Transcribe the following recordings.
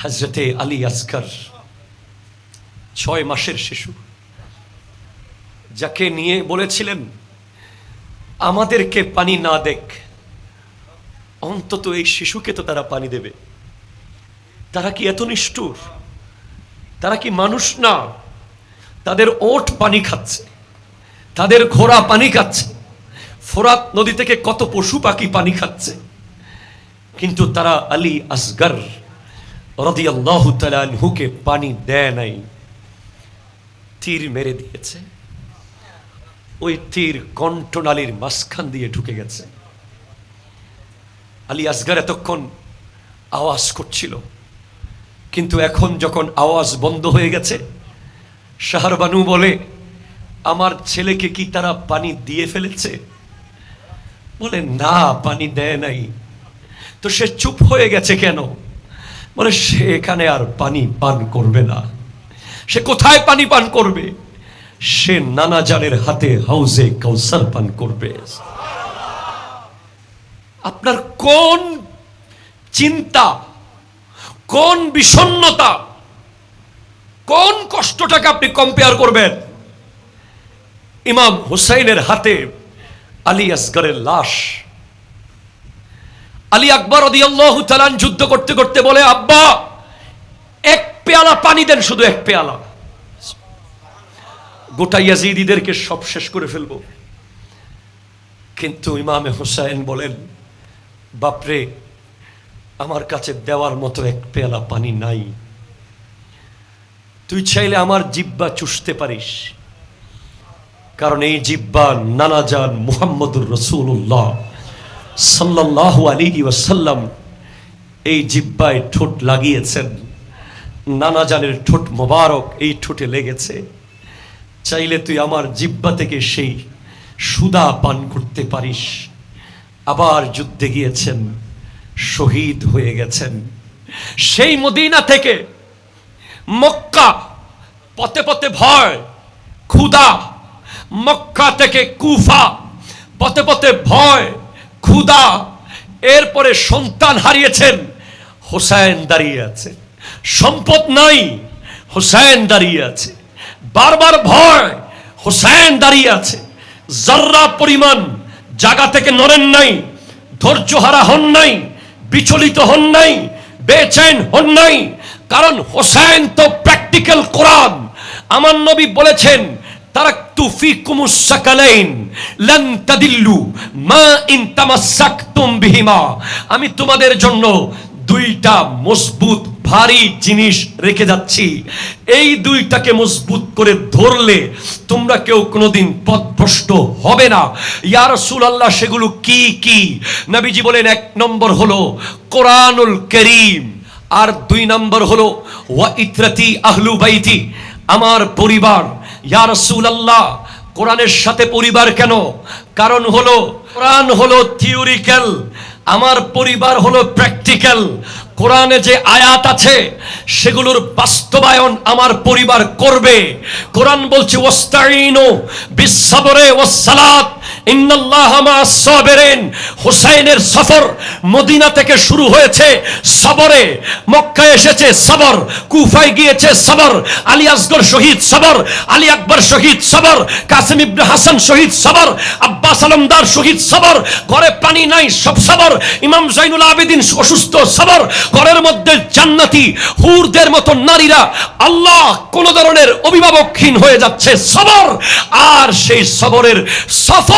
হজরতে আলী আসগর ছয় মাসের শিশু। যাকে নিয়ে বলেছিলেন, আমাদেরকে পানি না দেখ, অন্তত এই শিশুকে তো তারা পানি দেবে। তারা কি এত নিষ্ঠুর? তারা কি মানুষ না? তাদের ওট পানি খাচ্ছে, তাদের ঘোড়া পানি খাচ্ছে, ফোরাত নদী থেকে কত পশু পাখি পানি খাচ্ছে। কিন্তু তারা আলী আসগর রদিয়াল্লাহু তাআলাহুকে পানি দেয় নাই। তীর মেরে দিয়েছে। ওই তীর কণ্ঠনালীর মাঝখান দিয়ে ঢুকে গেছে। আলী আসগার এতক্ষণ আওয়াজ করছিল। কিন্তু এখন যখন আওয়াজ বন্ধ হয়ে গেছে শাহরবানু বলে, আমার ছেলেকে কি তারা পানি দিয়ে ফেলেছে? বলে, না, পানি দেয় নাই। তো সে চুপ হয়ে গেছে কেন? বলে, সে এখানে আর পানি পান করবে না। সে কোথায় পানি পান করবে? সে নানা জানের হাতে হাউজে কাউসার পান করবে। আপনার কোন চিন্তা, কোন বিষণ্ণতা, কোন কষ্টটাকে আপনি কম্পেয়ার করবেন? ইমাম হুসাইনের হাতে আলী আসগরের লাশ আলী আকবর তাআলা যুদ্ধ করতে করতে বলে, আব্বা, এক পেয়ালা পানি দেন শুধু এক পেয়ালা। গোটা ইয়াজিদিদেরকে সব শেষ করে ফেলব। কিন্তু ইমামে হোসাইন বলেন, বাপরে, আমার কাছে দেওয়ার মতো এক পেয়ালা পানি নাই। তুই চাইলে আমার জিব্বা চুষতে পারিস। কারণ এই জিব্বা নানাজান মুহাম্মদুর রসুল্লাহ সাল্লাল্লাহু আলাইহি ওয়াসাল্লাম এই জিব্বায় ঠোঁট লাগিয়েছেন। নানাজানের ঠোঁট মোবারক এই ঠোঁটে লেগেছে। চাইলে তুই আমার জিব্বা থেকে সেই সুদা পান করতে পারিস। আবার যুদ্ধে গিয়েছেন, শহীদ হয়ে গেছেন। সেই মদিনা থেকে মক্কা, পথে পথে ভয় ক্ষুদা মক্কা থেকে কুফা, পথে পথে ভয় ক্ষুদা এরপরে সন্তান হারিয়েছেন, হোসাইন দাঁড়িয়ে আছে। সম্পদ নাই, হোসাইন দাঁড়িয়ে আছে। বারবার ভয়, হোসাইন দাঁড়িয়ে আছে। জাররা পরিমাণ জায়গা থেকে নড়েন নাই ধৈর্য হারা হন নাই, বিচলিত হন নাই বেচैन হন নাই, কারণ হোসেন তো প্র্যাকটিক্যাল কোরআন। আমার নবী বলেছেন তারাকতু ফিকুমুস সাকালাইন লান তাদিল্লু মা ইন তামাসসাকতুম বিহিমা আমি তোমাদের জন্য দুইটা মজবুত, ভারী জিনিস রেখে যাচ্ছি। এই দুইটাকে মজবুত করে ধরলে তোমরা কেউ কোনোদিন পথভ্রষ্ট হবে না। ইয়া রাসূলুল্লাহ, সেগুলো কি কি? নবীজি বলেন, এক নম্বর হলো কোরআনুল করিম, আর দুই নম্বর হলো ওয়া ইত্রাতি আহলু বাইতি, আমার পরিবার। ইয়া কোরআনের সাথে পরিবার কেন? কারণ হলো, কোরআন হলো থিওরিক্যাল আমার পরিবার হলো প্র্যাকটিক্যাল কোরআনে যে আয়াত আছে, সেগুলোর বাস্তবায়ন আমার পরিবার করবে। কোরআন বলছে ওস্তাইনো বিশ্বাবরে ওসালাত হুসাইনের সফর মদিনা থেকে শুরু হয়েছে সবরে। এসেছে সবর, কুফায় গিয়েছে সবর, আলী আসগর শহীদ সবর, আলী আকবর শহীদ সবর, কাসিম হাসান শহীদ সবর, আব্বাস আলমদার শহীদ সবর, ঘরে পানি নাই, সব সবর। ইমাম আবেদিন অসুস্থ সবর, ঘরের মধ্যে জান্নাতি হুরদের মতো নারীরা। আল্লাহ কোন ধরনের অভিভাবকহীন হয়ে যাচ্ছে সবর, আর সেই সবরের সফর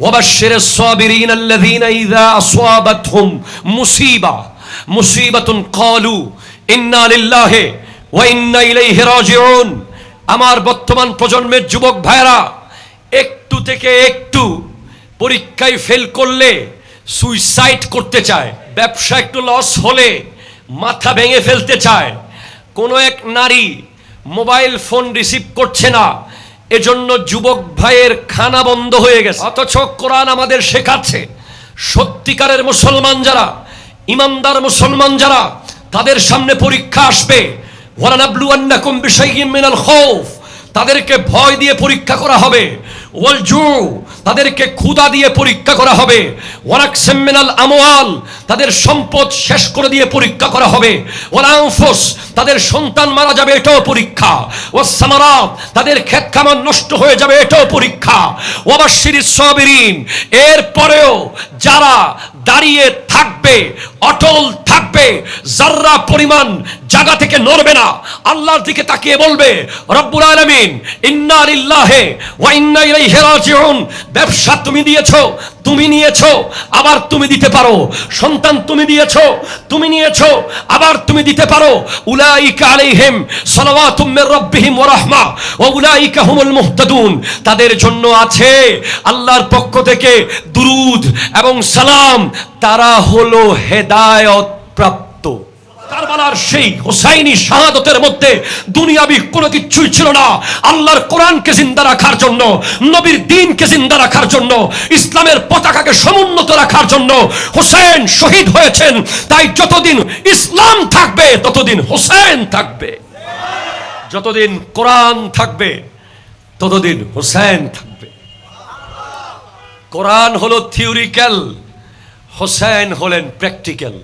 وبشر الصابرين الذين إذا أصابتهم مصيبة مصيبة قالوا إنا لله وإنا إليه راجعون আমার বর্তমান প্রজন্মের যুবক ভাইরা একটু থেকে একটু পরীক্ষায় ফেল করলে সুইসাইড করতে চায় ব্যবসা একটু লস হলে মাথা ভেঙে ফেলতে চায় কোনো এক নারী মোবাইল ফোন রিসিভ করছে না এজন্য যুবক ভাইয়ের খানা বন্ধ হয়ে গেছে। অথচ কোরআন আমাদের শেখাচ্ছে, সত্যিকারের মুসলমান যারা, ইমানদার মুসলমান যারা, তাদের সামনে পরীক্ষা আসবে। তাদেরকে ভয় দিয়ে পরীক্ষা করা হবে। ওয়াল জু তাদেরকে ক্ষুদা দিয়ে পরীক্ষা করা হবে। ওয়ারাক সেমিনাল আমোয়াল তাদের সম্পদ শেষ করে দিয়ে পরীক্ষা করা হবে। ওরাংফোস তাদের সন্তান মারা যাবে, এটাও পরীক্ষা। ও সামারাত, তাদের ক্ষেত খামার নষ্ট হয়ে যাবে, এটাও পরীক্ষা। ওয়াবাশশিরিস সাবিরিন, এরপরেও যারা দাঁড়িয়ে থাকবে, অটল থাকবে জাররা পরিমাণ জায়গা থেকে নড়বে না, আল্লাহর দিকে তাকিয়ে বলবে, রব্বুল আলামিন, ইন্না লিল্লাহি ওয়া ইন্না ইলাইহি রাজিউন। ব্যবসা তুমি দিয়েছ, তুমি নিয়েছো, আবার তুমি দিতে পারো। সন্তান তুমি দিয়েছ, তুমি নিয়েছো, আবার তুমি দিতে পারো। উলাইকা আলাইহিম সালাওয়াতুম মির রাব্বিহিম ওয়া রাহমা ওয়া উলাইকা হুমুল মুহতাদুন। তাদের জন্য আছে আল্লাহর পক্ষ থেকে দুরুদ এবং সালাম। তারা হলো হেদায়ত প্রাপ্ত। কারবালার সেই হোসাইনি শাহাদতের মধ্যে দুনিয়াবি কোনো কিছুই ছিল না। আল্লাহর কোরআনকে জিন্দা রাখার জন্য, নবীর দিনকে জিন্দা রাখার জন্য, ইসলামের পতাকাকে সমুন্নত রাখার জন্য হোসেন শহীদ হয়েছেন। তাই যতদিন ইসলাম থাকবে, ততদিন হোসেন থাকবে। যতদিন কোরআন থাকবে, ততদিন হোসেন থাকবে। কোরআন হলো থিওরিক্যাল। হোসেন হলেন প্র্যাকটিক্যাল